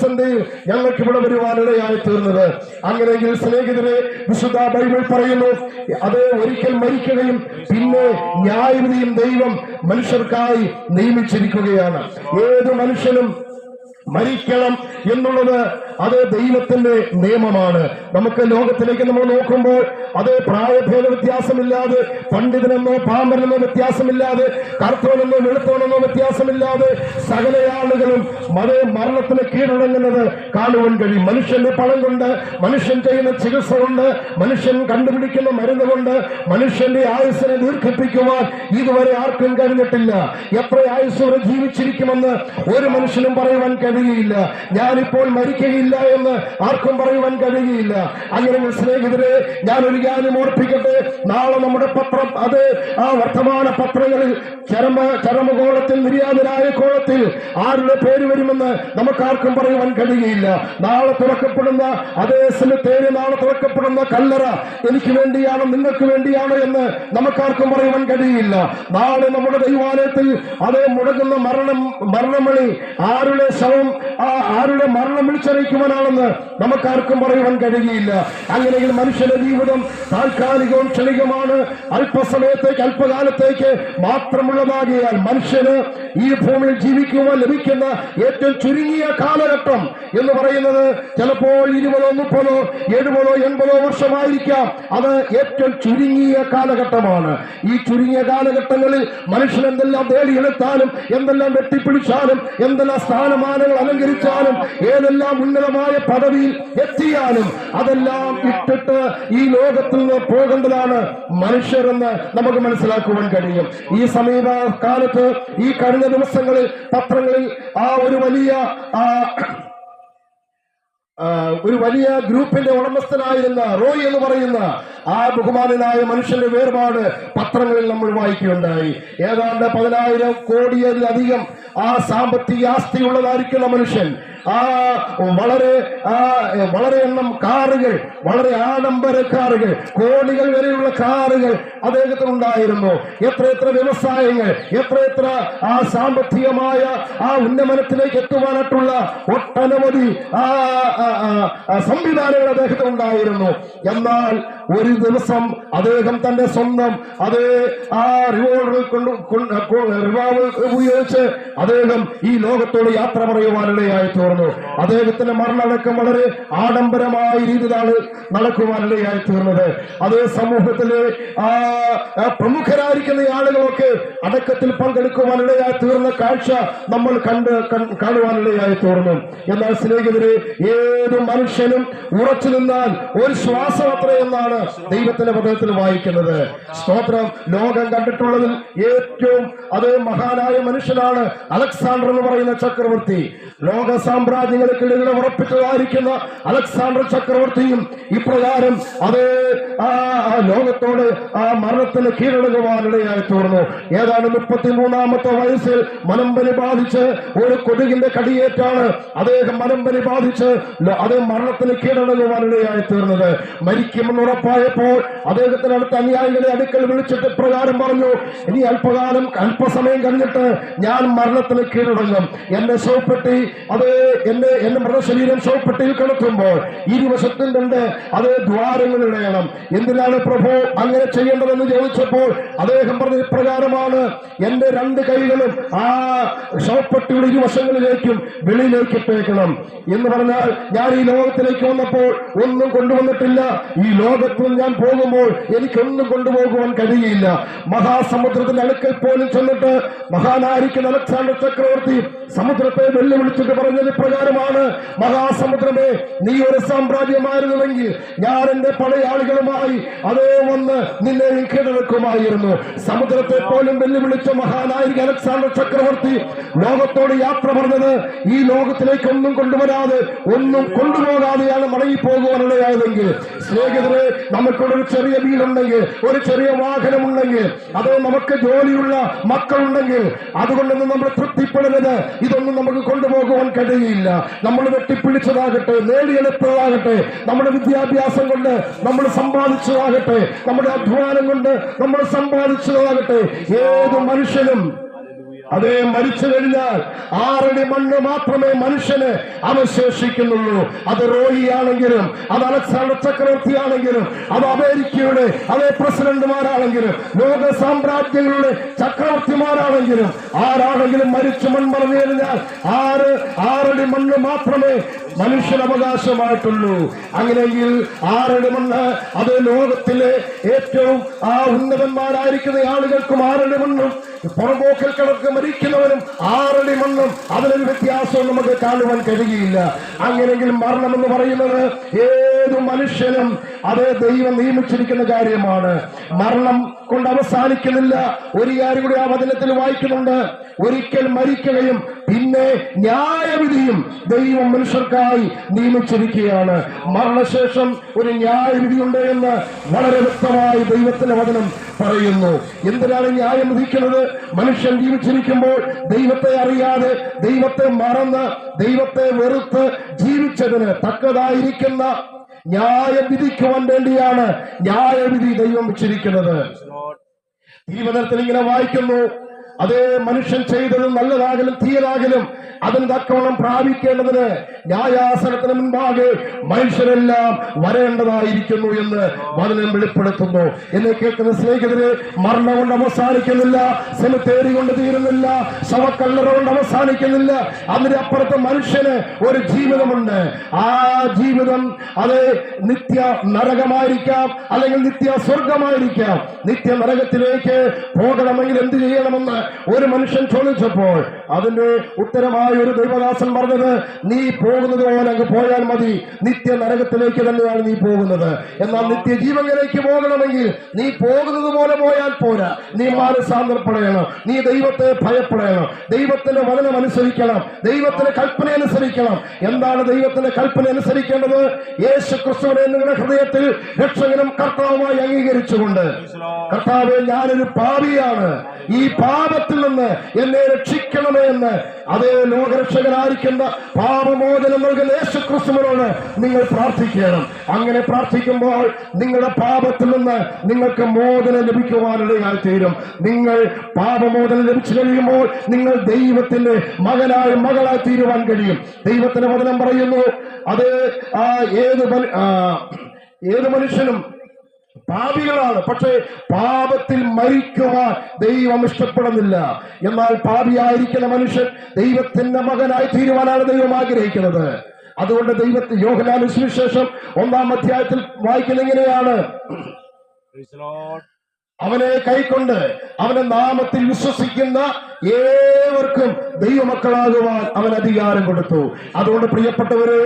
S1: ഞങ്ങൾക്ക് ഇവിടെ വരുവാനിടയായി തീർന്നത്. അങ്ങനെയെങ്കിൽ സ്നേഹിതരെ വിശുദ്ധ ബൈബിൾ പറയുന്നു അത് ഒരിക്കൽ മരിക്കുകയും പിന്നെ ന്യായവിധിയും ദൈവം മനുഷ്യർക്കായി നിയമിച്ചിരിക്കുകയാണ്. ഏത് മനുഷ്യനും മരിക്കണം എന്നുള്ളത് അത് ദൈവത്തിന്റെ നിയമമാണ്. നമുക്ക് ലോകത്തിലേക്ക് നമ്മൾ നോക്കുമ്പോൾ അത് പ്രായഭേദ വ്യത്യാസമില്ലാതെ പണ്ഡിതനെന്നോ പാമ്പരനെന്നോ വ്യത്യാസമില്ലാതെ കറുത്തോനെന്നോ വെളുത്തോനെന്നോ വ്യത്യാസമില്ലാതെ സകല ആളുകളും മത മരണത്തിന് കീഴടങ്ങുന്നത് കാണുവാൻ കഴിയും. മനുഷ്യന്റെ പണം കൊണ്ട് മനുഷ്യൻ ചെയ്യുന്ന ചികിത്സ കൊണ്ട് മനുഷ്യൻ കണ്ടുപിടിക്കുന്ന മരുന്ന് കൊണ്ട് മനുഷ്യന്റെ ആയുസ്സിനെ ദീർഘിപ്പിക്കുവാൻ ഇതുവരെ ആർക്കും കഴിഞ്ഞിട്ടില്ല. എത്ര ആയുസ് വരെ ജീവിച്ചിരിക്കുമെന്ന് ഒരു മനുഷ്യനും പറയുവാൻ കഴിയുകയില്ല. ഞാനിപ്പോൾ മരിക്കുകയില്ല. എന്ന് ആർക്കും പറയുവാൻ കഴിയുകയില്ല. അങ്ങനെ സ്നേഹിതരെ ഞാൻ ഒരു കാര്യം ഓർപ്പിക്കട്ടെ. നാളെ നമ്മുടെ പത്രം അത് ആ വർത്തമാന പത്രങ്ങളിൽ ചരമ ചരമകോളത്തിൽ നിര്യാതരായ കോളത്തിൽ ആരുടെ പേര് വരുമെന്ന് നമുക്കാർക്കും പറയുവാൻ കഴിയുകയില്ല. നാളെ തുറക്കപ്പെടുന്ന അതേ സ്ഥലത്തേര് നാളെ തുറക്കപ്പെടുന്ന കല്ലറ എനിക്ക് വേണ്ടിയാണോ നിങ്ങൾക്ക് വേണ്ടിയാണോ എന്ന് നമുക്കാർക്കും പറയുവാൻ കഴിയില്ല നാളെ നമ്മുടെ ദൈവാലയത്തിൽ അതേ മുടങ്ങുന്ന മരണം മരണമണി ആരുടെ ശവം ആരുടെ മരണം വിളിച്ചറിയിക്കുവാനാണെന്ന് നമുക്കാർക്കും പറയുവാൻ കഴിയുകയില്ല. അങ്ങനെയെങ്കിൽ മനുഷ്യന്റെ ജീവിതം താൽക്കാലികവും ക്ഷണികമാണ്. അല്പസമയത്തേക്ക് അല്പകാലത്തേക്ക് മാത്രമുള്ളതാകിയാൽ മനുഷ്യന് ഈ ഭൂമിയിൽ ജീവിക്കുവാൻ ലഭിക്കുന്ന ഏറ്റവും ചുരുങ്ങിയ കാലഘട്ടം എന്ന് പറയുന്നത് ചിലപ്പോൾ ഇരുപതോ മുപ്പതോ എഴുപതോ എൺപതോ വർഷമായിരിക്കാം. അത് ഏറ്റവും ചുരുങ്ങിയ കാലഘട്ടമാണ്. ഈ ചുരുങ്ങിയ കാലഘട്ടങ്ങളിൽ മനുഷ്യൻ എന്തെല്ലാം തേടിയെടുത്താലും എന്തെല്ലാം വെട്ടിപ്പിടിച്ചാലും എന്തെല്ലാം സ്ഥാനമാനങ്ങൾ അലങ്കരിച്ചാലും ഏതെല്ലാം ഉന്നതമായ പദവിയിൽ എത്തിയാലും അതെല്ലാം ഇട്ടിട്ട് ഈ ലോകത്തിൽ നിന്ന് പോകേണ്ടതാണ് മനുഷ്യരെന്ന് നമുക്ക് മനസ്സിലാക്കുവാൻ കഴിയും. ഈ സമീപ കാലത്ത് ഈ കഴിഞ്ഞ ദിവസങ്ങളിൽ പത്രങ്ങളിൽ ആ ഒരു വലിയ ആ ഒരു വലിയ ഗ്രൂപ്പിന്റെ ഉടമസ്ഥനായിരുന്ന റോയ് എന്ന് പറയുന്ന ആ ബഹുമാനനായ മനുഷ്യന്റെ വേർപാട് പത്രങ്ങളിൽ നമ്മൾ വായിക്കുകയുണ്ടായി. ഏതാണ്ട് പതിനായിരം കോടിയിലധികം ആ സാമ്പത്തിക ആസ്തിയുള്ളതായിരിക്കുന്ന മനുഷ്യൻ ആ വളരെ ആ വളരെ എണ്ണം കാറുകൾ വളരെ ആഡംബര കാറുകൾ കോടികൾ വരെയുള്ള കാറുകൾ അദ്ദേഹത്തിന് ഉണ്ടായിരുന്നു എത്ര എത്ര വ്യവസായങ്ങൾ എത്ര എത്ര ആ സാമ്പത്തികമായ ആ ഉന്നമനത്തിലേക്ക് എത്തുവാനായിട്ടുള്ള ഒട്ടനവധി ആ സംവിധാനങ്ങൾ അദ്ദേഹത്തിന് ഉണ്ടായിരുന്നു എന്നാൽ ഒരു ദിവസം അദ്ദേഹം തന്റെ സ്വന്തം അതേ ആ റിവോൾവർ കൊണ്ട് റിവോൾവർ ഉപയോഗിച്ച് അദ്ദേഹം ഈ ലോകത്തോട് യാത്ര പറയുവാനിടയായി തീർന്നു അദ്ദേഹത്തിന്റെ മരണടക്കം വളരെ ആഡംബരമായ രീതിയിലാണ് നടക്കുവാനിടയായി തീർന്നത്. അതേ സമൂഹത്തിലെ ആ പ്രമുഖരായിരിക്കുന്ന ആളുകളൊക്കെ അടക്കത്തിൽ പങ്കെടുക്കുവാനിടയായി തീർന്ന കാഴ്ച നമ്മൾ കണ്ട് കാണുവാനിടയായി തീർന്നു. എന്നാൽ സ്നേഹിതരെ ഏത് മനുഷ്യനും ഉറച്ചു നിന്നാൽ ഒരു ശ്വാസം അത്ര എന്നാണ് ദൈവത്തിന്റെ പദത്തിൽ വായിക്കുന്നത്. സ്തോത്രം. ലോകം കണ്ടിട്ടുള്ളതിൽ ഏറ്റവും അത് മഹാനായ മനുഷ്യനാണ് അലക്സാണ്ടർ എന്ന് പറയുന്ന ചക്രവർത്തി. ലോക സാമ്രാജ്യങ്ങൾക്കിടയിൽ ഉറപ്പിച്ചതായിരിക്കുന്ന അലക്സാണ്ടർ ചക്രവർത്തിയും ഇപ്രകാരം അതേ ആ ലോകത്തോട് ആ മരണത്തിന് കീഴടങ്ങുവാനിടയായി തീർന്നു. ഏതാണ്ട് മുപ്പത്തിമൂന്നാമത്തെ വയസ്സിൽ മനമ്പനി ബാധിച്ച് ഒരു കൊതുകിന്റെ കടിയേറ്റാണ് അദ്ദേഹം മനമ്പനി ബാധിച്ച് അത് മരണത്തിന് കീഴടങ്ങുവാനിടയായി തീർന്നത്. മരിക്കുമെന്ന് ഉറപ്പായപ്പോൾ അദ്ദേഹത്തിന് അടുത്ത അനുയായികളെ അടുക്കൽ വിളിച്ചിട്ട് പ്രകാരം പറഞ്ഞു ഇനി അല്പകാലം അല്പസമയം കഴിഞ്ഞിട്ട് ഞാൻ മരണത്തിന് കീഴടങ്ങും. എന്റെ ശവപ്പെട്ടി അത് എന്റെ എന്റെ മൃതശരീരം ശവപ്പെട്ടിയിൽ കിടക്കുമ്പോൾ ഇരുവശത്തും രണ്ട് അത് ദ്വാരങ്ങൾ ഇടയണം. എന്തിനാണ് പ്രഭു അങ്ങനെ ചെയ്യേണ്ടതെന്ന് ചോദിച്ചപ്പോൾ അദ്ദേഹം പറഞ്ഞ ഇപ്രകാരമാണ്. എന്റെ രണ്ട് കൈകളും ആ ശവപ്പെട്ടിയുടെ ഇരുവശങ്ങളിലേക്കും വെളിയിലേക്ക് ഇട്ടേക്കണം എന്ന് പറഞ്ഞാൽ ഞാൻ ഈ ലോകത്തിലേക്ക് വന്നപ്പോൾ ഒന്നും കൊണ്ടുവന്നിട്ടില്ല. ഈ ലോകത്തിൽ ഞാൻ പോകുമ്പോൾ എനിക്കൊന്നും കൊണ്ടുപോകുവാൻ കഴിയില്ല മഹാസമുദ്രത്തിന്റെ അടുക്കൽ പോലും ചെന്നിട്ട് മഹാനായിരിക്കുന്ന അലക്സാണ്ടർ ചക്രവർത്തി സമുദ്രത്തെ വെല്ലുവിളിച്ചിട്ട് പറഞ്ഞത് പ്രകാരമാണ് മഹാസമുദ്രമേ നീ ഒരു സാമ്രാജ്യമായിരുന്നുവെങ്കിൽ ഞാൻ എന്റെ പടയാളികളുമായി അതേ വന്ന് നിന്നെ കീഴടക്കുമായിരുന്നു സമുദ്രത്തെ പോലും വെല്ലുവിളിച്ച മഹാനായിരിക്കും അലക്സാണ്ടർ ചക്രവർത്തി ലോകത്തോട് യാത്ര പറഞ്ഞത് ഈ ലോകത്തിലേക്ക് ഒന്നും കൊണ്ടുവരാതെ ഒന്നും കൊണ്ടുപോകാതെയാണ് മടങ്ങി പോകുവാനിടയായതെങ്കിൽ സ്നേഹിതരെ നമുക്കൊരു ചെറിയ വീടുണ്ടെങ്കിൽ ഒരു ചെറിയ വാഹനമുണ്ടെങ്കിൽ അത് നമുക്ക് ജോലിയുള്ള മക്കളുണ്ടെങ്കിൽ അതുകൊണ്ടൊന്നും നമ്മൾ തൃപ്തിപ്പെടരുത്. ഇതൊന്നും നമുക്ക് കൊണ്ടുപോകുവാൻ കഴിയില്ല. നമ്മൾ വെട്ടിപ്പിടിച്ചതാകട്ടെ നേടിയെടുത്തതാകട്ടെ നമ്മുടെ വിദ്യാഭ്യാസം കൊണ്ട് നമ്മൾ സമ്പാദിച്ചതാകട്ടെ നമ്മുടെ അധ്വാനം കൊണ്ട് നമ്മൾ സമ്പാദിച്ചതാകട്ടെ ഏത് മനുഷ്യനും അതേ മരിച്ചു കഴിഞ്ഞാൽ ആറടി മണ്ണ് മാത്രമേ മനുഷ്യന് അവശേഷിക്കുന്നുള്ളൂ. അത് റോയി ആണെങ്കിലും അത് അലക്സാണ്ടർ ചക്രവർത്തി ആണെങ്കിലും അത് അമേരിക്കയുടെ അതേ പ്രസിഡന്റുമാരാണെങ്കിലും ലോക സാമ്രാജ്യങ്ങളുടെ ചക്രവർത്തിമാരാണെങ്കിലും ആരാണെങ്കിലും മരിച്ചു മൺമറഞ്ഞു കഴിഞ്ഞാൽ ആറ് ആറടി മണ്ണ് മാത്രമേ മനുഷ്യന് അവകാശമായിട്ടുള്ളൂ അങ്ങനെയെങ്കിൽ ആറടി മണ്ണ് അത് ലോകത്തിലെ ഏറ്റവും ആ ഉന്നതന്മാരായിരിക്കുന്ന ആളുകൾക്കും ആറടി മണ്ണും പുറമ്പോക്കൽ കിടക്ക് മരിക്കുന്നവനും ആറടി മണ്ണും അതിലൊരു വ്യത്യാസവും നമുക്ക് കാണുവാൻ കഴിയുകയില്ല. അങ്ങനെങ്കിൽ മരണം എന്ന് പറയുന്നത് ഏതു മനുഷ്യനും അത് ദൈവം നിയമിച്ചിരിക്കുന്ന കാര്യമാണ്. മരണം കൊണ്ട് അവസാനിക്കുന്നില്ല. ഒരു കാര്യം കൂടി ആ വചനത്തിൽ വായിക്കുന്നുണ്ട്. ഒരിക്കൽ മരിക്കുകയും പിന്നെ ന്യായവിധിയും ദൈവം മനുഷ്യർക്കായി നിയമിച്ചിരിക്കുകയാണ്. മരണശേഷം ഒരു ന്യായവിധിയുണ്ട് എന്ന് വളരെ വ്യക്തമായി ദൈവത്തിന്റെ വചനം പറയുന്നു. എന്തിനാണ് ന്യായം വിധിക്കുന്നത്? മനുഷ്യൻ ജീവിച്ചിരിക്കുമ്പോൾ ദൈവത്തെ അറിയാതെ ദൈവത്തെ മറന്ന് ദൈവത്തെ വെറുത്ത് ജീവിച്ചതിന് തക്കതായിരിക്കുന്ന ന്യായം വിധിക്കുവാൻ വേണ്ടിയാണ് ന്യായവിധി ദൈവം വെച്ചിരിക്കുന്നത്. ഇങ്ങനെ വായിക്കുന്നു അതേ മനുഷ്യൻ ചെയ്തത് നല്ലതാകലും തീയതാകലും അതിന് തക്കവണ്ണം പ്രാപിക്കേണ്ടതിന് ന്യായാസനത്തിന് മുൻപാകെ മനുഷ്യരെല്ലാം വരേണ്ടതായിരിക്കുന്നു എന്ന് വചനം വെളിപ്പെടുത്തുന്നു. എന്നെ കേൾക്കുന്ന സ്നേഹിതരെ മരണം കൊണ്ട് അവസാനിക്കുന്നില്ല സെമിത്തേരി കൊണ്ട് തീരുന്നില്ല ശവക്കല്ലറ കൊണ്ട് അവസാനിക്കുന്നില്ല. അതിന്റെ അപ്പുറത്തെ മനുഷ്യന് ഒരു ജീവിതമുണ്ട്. ആ ജീവിതം അത് നിത്യ നരകമായിരിക്കാം അല്ലെങ്കിൽ നിത്യ സ്വർഗമായിരിക്കാം. നിത്യ നരകത്തിലേക്ക് പോകണമെങ്കിൽ എന്ത് ചെയ്യണമെന്ന് ഒരു മനുഷ്യൻ ചോദിച്ചപ്പോൾ അതിന്റെ ഉത്തരമായ ഒരു ദൈവദാസൻ പറഞ്ഞത് നീ പോകുന്നത് പോലെ അങ്ങ് പോയാൽ മതി. നിത്യ നരകത്തിലേക്ക് തന്നെയാണ് നീ പോകുന്നത്. എന്നാൽ നിത്യജീവനിലേക്ക് പോകണമെങ്കിൽ നീ പോകുന്നത് പോലെ പോയാൽ പോരാ. നീ മാനസാന്തരപ്പെടണം. നീ ദൈവത്തെ ഭയപ്പെടണം. ദൈവത്തിന്റെ വചനം അനുസരിക്കണം. ദൈവത്തിന്റെ കൽപ്പന അനുസരിക്കണം. എന്താണ് ദൈവത്തിന്റെ കൽപ്പന അനുസരിക്കേണ്ടത്? യേശു ക്രിസ്തുവിനെ നിങ്ങളുടെ ഹൃദയത്തിൽ രക്ഷകനും കർത്താവുമായി അംഗീകരിച്ചുകൊണ്ട്. കർത്താവ് ഞാനൊരു പാപിയാണ്. ഈ പാപത്തിൽ നിന്ന് എന്നെ രക്ഷിക്കണമേ എന്ന്. അതേ ലോകരക്ഷകനായിരിക്കുന്ന പാപമോചനം നൽകുന്ന യേശു ക്രിസ്തുവിനോട് നിങ്ങൾ പ്രാർത്ഥിക്കണം. അങ്ങനെ പ്രാർത്ഥിക്കുമ്പോൾ നിങ്ങളുടെ പാപത്തിൽ നിന്ന് നിങ്ങൾക്ക് മോചനം ലഭിക്കുവാനിടയായി തീരും. നിങ്ങൾ പാപമോചനം ലഭിച്ചു കഴിയുമ്പോൾ നിങ്ങൾ ദൈവത്തിന്റെ മകനായി മകളായി തീരുവാൻ കഴിയും. ദൈവത്തിന്റെ വചനം പറയുന്നു അത് ഏത് ഏത് മനുഷ്യനും പാപികളാണ്. പക്ഷേ പാപത്തിൽ മരിക്കുവാൻ ദൈവം ഇഷ്ടപ്പെടുന്നില്ല. എന്നാൽ പാപിയായിരിക്കുന്ന മനുഷ്യൻ ദൈവത്തിന്റെ മകനായി തീരുവാനാണ് ദൈവം ആഗ്രഹിക്കുന്നത്. അതുകൊണ്ട് ദൈവത്തിൽ യോഹനാനു സുവിശേഷം ഒന്നാം അധ്യായത്തിൽ വായിക്കുന്ന
S2: എങ്ങനെയാണ്?
S1: അവനെ കൈക്കൊണ്ട് അവന്റെ നാമത്തിൽ വിശ്വസിക്കുന്ന ഏവർക്കും ദൈവമക്കളാകുവാൻ അവൻ അധികാരം കൊടുത്തു. അതുകൊണ്ട് പ്രിയപ്പെട്ടവരെ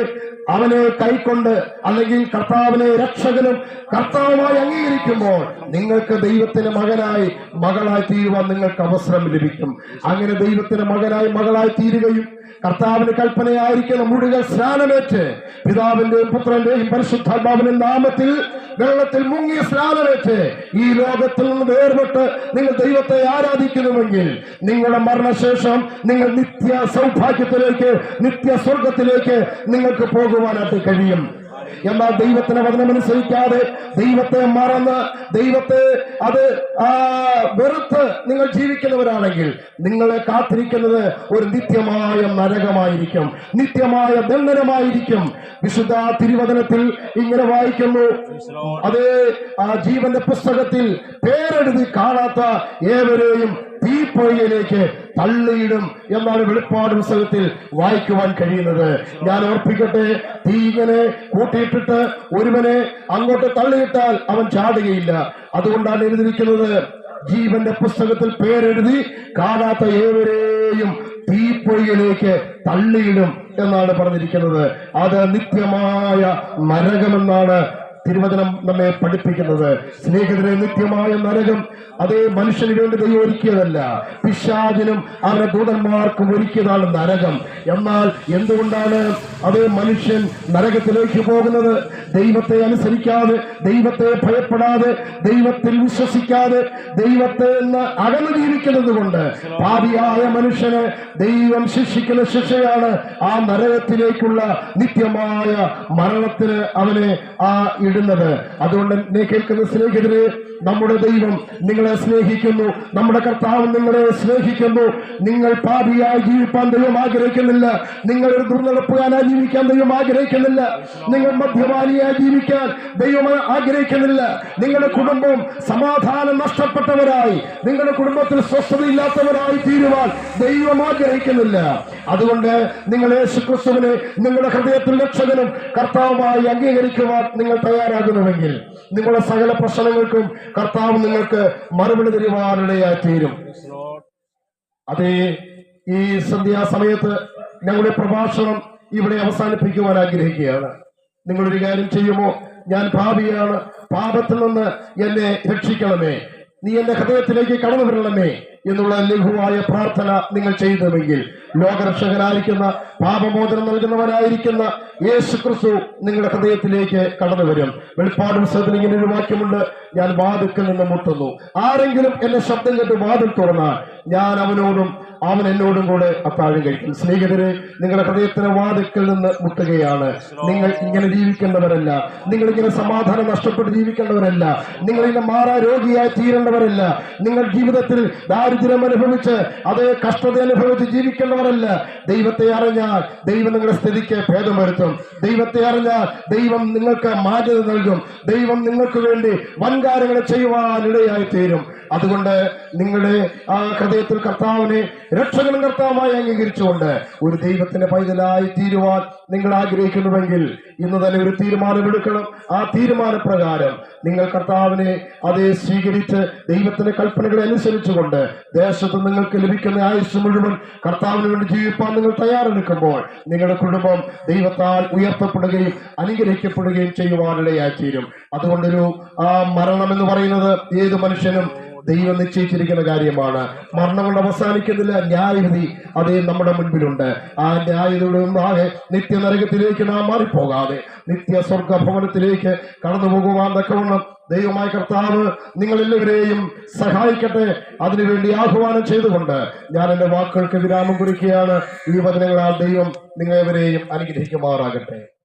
S1: അവനെ കൈക്കൊണ്ട് അല്ലെങ്കിൽ കർത്താവിനെ രക്ഷകനും കർത്താവുമായി അംഗീകരിക്കുമ്പോൾ നിങ്ങൾക്ക് ദൈവത്തിന്റെ മകനായി മകളായി തീരുവാൻ നിങ്ങൾക്ക് അവസരം ലഭിക്കും. അങ്ങനെ ദൈവത്തിന്റെ മകനായി മകളായി തീരുകയും കർത്താവിന് കൽപ്പനയായിരിക്കുന്ന മുഴുവൻ സ്നാനമേറ്റ് പിതാവിന്റെയും പുത്രന്റെയും പരിശുദ്ധാത്മാവിന്റെ നാമത്തിൽ വെള്ളത്തിൽ മുങ്ങിയ സ്നാനമേറ്റ് ഈ ലോകത്തിൽ നിന്ന് വേർപെട്ട് നിങ്ങൾ ദൈവത്തെ ആരാധിക്കുന്നുവെങ്കിൽ നിങ്ങളുടെ മരണശേഷം നിങ്ങൾ നിത്യ സൗഭാഗ്യത്തിലേക്ക് നിത്യ സ്വർഗത്തിലേക്ക് നിങ്ങൾക്ക് പോകുവാനായിട്ട് കഴിയും. എന്നാൽ ദൈവത്തിന് വചനമനുസരിക്കാതെ ദൈവത്തെ മറന്ന് ദൈവത്തെ അത് ആ വെറുത്ത് നിങ്ങൾ ജീവിക്കുന്നവരാണെങ്കിൽ നിങ്ങളെ കാത്തിരിക്കുന്നത് ഒരു നിത്യമായ നരകമായിരിക്കും. നിത്യമായ ദണ്ഡനമായിരിക്കും. വിശുദ്ധ തിരുവചനത്തിൽ ഇങ്ങനെ വായിക്കുന്നു. അതേ ആ ജീവന്റെ പുസ്തകത്തിൽ പേരെഴുതി കാണാത്ത ഏവരെയും തീപ്പൊയ്യയിലേക്ക് തള്ളിയിടും എന്നാണ് വെളിപ്പാട് പുസ്തകത്തിൽ വായിക്കുവാൻ കഴിയുന്നത്. ഞാൻ ഓർപ്പിക്കട്ടെ തീ ഇങ്ങനെ കൂട്ടിയിട്ടിട്ട് ഒരുവനെ അങ്ങോട്ട് തള്ളിയിട്ടാൽ അവൻ ചാടുകയില്ല. അതുകൊണ്ടാണ് എഴുതിയിരിക്കുന്നത് ജീവന്റെ പുസ്തകത്തിൽ പേരെഴുതി കാണാത്ത ഏവരെയും തീപ്പൊയ്യിലേക്ക് തള്ളിയിടും എന്നാണ് പറഞ്ഞിരിക്കുന്നത്. അത് നിത്യമായ നരകമെന്നാണ് തിരുവചനം നമ്മെ പഠിപ്പിക്കുന്നത്. സ്നേഹിതരെ നിത്യമായ നരകം അതേ മനുഷ്യന് വേണ്ടി ദൈവം ഒരുക്കിയതല്ല. പിശാചിനും അവരുടെ ദൂതന്മാർക്കും ഒരുക്കിയതാണ് നരകം. എന്നാൽ എന്തുകൊണ്ടാണ് അതേ മനുഷ്യൻ നരകത്തിലേക്ക് പോകുന്നത്? ദൈവത്തെ അനുസരിക്കാതെ ദൈവത്തെ ഭയപ്പെടാതെ ദൈവത്തിൽ വിശ്വസിക്കാതെ ദൈവത്തെ അകന്നു ജീവിക്കുന്നത് കൊണ്ട് പാപിയായ മനുഷ്യന് ദൈവം ശിക്ഷിക്കുന്ന ശിക്ഷയാണ് ആ നരകത്തിലേക്കുള്ള നിത്യമായ മരണത്തിന് അവനെ ആ ഇടുന്നത് അതുകൊണ്ട് എന്നെ കേൾക്കുന്ന സ്നേഹിതരെ നമ്മുടെ ദൈവം നിങ്ങളെ സ്നേഹിക്കുന്നു. നമ്മുടെ കർത്താവ് നിങ്ങളെ സ്നേഹിക്കുന്നു. നിങ്ങൾ പാപിയായി ജീവിപ്പാൻ ദൈവം ആഗ്രഹിക്കുന്നില്ല. നിങ്ങൾ ഒരു ദുർനടപ്പുകാരായി ജീവിക്കാൻ ദൈവം ആഗ്രഹിക്കുന്നില്ല. നിങ്ങൾ മദ്യപാനിയായി ജീവിക്കാൻ ദൈവം ആഗ്രഹിക്കുന്നില്ല. നിങ്ങളുടെ കുടുംബം സമാധാനം നഷ്ടപ്പെട്ടവരായി നിങ്ങളുടെ കുടുംബത്തിൽ സ്വസ്ഥതയില്ലാത്തവരായി തീരുവാൻ ദൈവം ആഗ്രഹിക്കുന്നില്ല. അതുകൊണ്ട് നിങ്ങൾ യേശുക്രിസ്തുവിനെ നിങ്ങളുടെ ഹൃദയത്തിൽ രക്ഷകനും കർത്താവുമായി അംഗീകരിക്കുവാൻ നിങ്ങൾ തയ്യാറാകുന്നുവെങ്കിൽ നിങ്ങളുടെ സകല പ്രശ്നങ്ങൾക്കും കർത്താവ് നിങ്ങൾക്ക് മറുപടി തരുവാനിടയായി തീരും. അതേ ഈ സന്ധ്യാസമയത്ത് ഞങ്ങളുടെ പ്രഭാഷണം ഇവിടെ അവസാനിപ്പിക്കുവാൻ ആഗ്രഹിക്കുകയാണ്. നിങ്ങളൊരു കാര്യം ചെയ്യുമോ? ഞാൻ പാപിയാണ്. പാപത്തിൽ നിന്ന് എന്നെ രക്ഷിക്കണമേ. നീ എന്റെ ഹൃദയത്തിലേക്ക് കടന്നു വരണമേ. എന്നുള്ള ലഘുവായ പ്രാർത്ഥന നിങ്ങൾ ചെയ്തുവെങ്കിൽ ലോകരക്ഷകനായിരിക്കുന്ന പാപമോചനം നൽകുന്നവനായിരിക്കുന്ന യേശു ക്രിസ്തു നിങ്ങളുടെ ഹൃദയത്തിലേക്ക് കടന്നു വരും വെളിപ്പാട് പുസ്തകത്തിൽ ഇങ്ങനെ ഒരു വാക്യമുണ്ട് ഞാൻ വാതുക്കൽ നിന്ന് മുട്ടുന്നു. ആരെങ്കിലും എന്റെ ശബ്ദം കേട്ട് വാതിൽ തുറന്നാൽ ഞാൻ അവനോടും അവൻ എന്നോടും കൂടെ അത്താഴം കഴിക്കും. സ്നേഹിതരെ നിങ്ങളുടെ ഹൃദയത്തിന് വാതിക്കൽ നിന്ന് മുട്ടുകയാണ്. നിങ്ങൾ ഇങ്ങനെ ജീവിക്കേണ്ടവരല്ല. നിങ്ങൾ ഇങ്ങനെ സമാധാനം നഷ്ടപ്പെട്ട് ജീവിക്കേണ്ടവരല്ല. നിങ്ങൾ ഇങ്ങനെ മാറാ രോഗിയായി തീരേണ്ടവരല്ല. നിങ്ങൾ ജീവിതത്തിൽ ദാരിദ്ര്യം അനുഭവിച്ച് അതേ കഷ്ടത അനുഭവിച്ച് ജീവിക്കേണ്ടവരല്ല. ദൈവത്തെ അറിഞ്ഞാൽ ദൈവം നിങ്ങളുടെ സ്ഥിതിക്ക് ഭേദം വരുത്തും ദൈവത്തെ അറിഞ്ഞാൽ ദൈവം നിങ്ങൾക്ക് മാന്യത നൽകും. ദൈവം നിങ്ങൾക്ക് വേണ്ടി വൻകാര്യങ്ങൾ ചെയ്യുവാനിടയായി തീരും അതുകൊണ്ട് നിങ്ങളുടെ ആ ഹൃദയത്തിൽ കർത്താവിനെ രക്ഷകനും കർത്താവായി അംഗീകരിച്ചുകൊണ്ട് ഒരു ദൈവത്തിന്റെ പൈതലായി തീരുവാൻ നിങ്ങൾ ആഗ്രഹിക്കുന്നുവെങ്കിൽ ഇന്ന് തന്നെ ഒരു തീരുമാനമെടുക്കണം. ആ തീരുമാനപ്രകാരം നിങ്ങൾ കർത്താവിനെ അതേ സ്വീകരിച്ച് ദൈവത്തിന്റെ കൽപ്പനകളെ അനുസരിച്ചുകൊണ്ട് ദേശത്ത് നിങ്ങൾക്ക് ലഭിക്കുന്ന ആയുസ് മുഴുവൻ കർത്താവിന് വേണ്ടി ജീവിപ്പാൻ നിങ്ങൾ തയ്യാറെടുക്കുമ്പോൾ നിങ്ങളുടെ കുടുംബം ദൈവത്താൽ ഉയർത്തപ്പെടുകയും അനുഗ്രഹിക്കപ്പെടുകയും ചെയ്യുവാനിടയായി തീരും അതുകൊണ്ടൊരു ആ മരണം എന്ന് പറയുന്നത് ഏത് മനുഷ്യനും ദൈവം നിശ്ചയിച്ചിരിക്കുന്ന കാര്യമാണ്. മരണം കൊണ്ട് അവസാനിക്കുന്നില്ല. ന്യായവിധി അതേ നമ്മുടെ മുൻപിലുണ്ട്. ആ ന്യായവിധിയുടെ മുമ്പാകെ നിത്യനരകത്തിലേക്ക് നാം മാറിപ്പോകാതെ നിത്യ സ്വർഗ ഭവനത്തിലേക്ക് കടന്നു പോകുവാൻ തക്കവണ്ണം ദൈവമായ കർത്താവ് നിങ്ങളെല്ലാവരെയും സഹായിക്കട്ടെ. അതിനുവേണ്ടി ആഹ്വാനം ചെയ്തുകൊണ്ട് ഞാൻ എന്റെ വാക്കുകൾക്ക് വിരാമം കുറിക്കുകയാണ് ഈ വചനങ്ങളാൽ ദൈവം നിങ്ങളെവരെയും അനുഗ്രഹിക്കുമാറാകട്ടെ.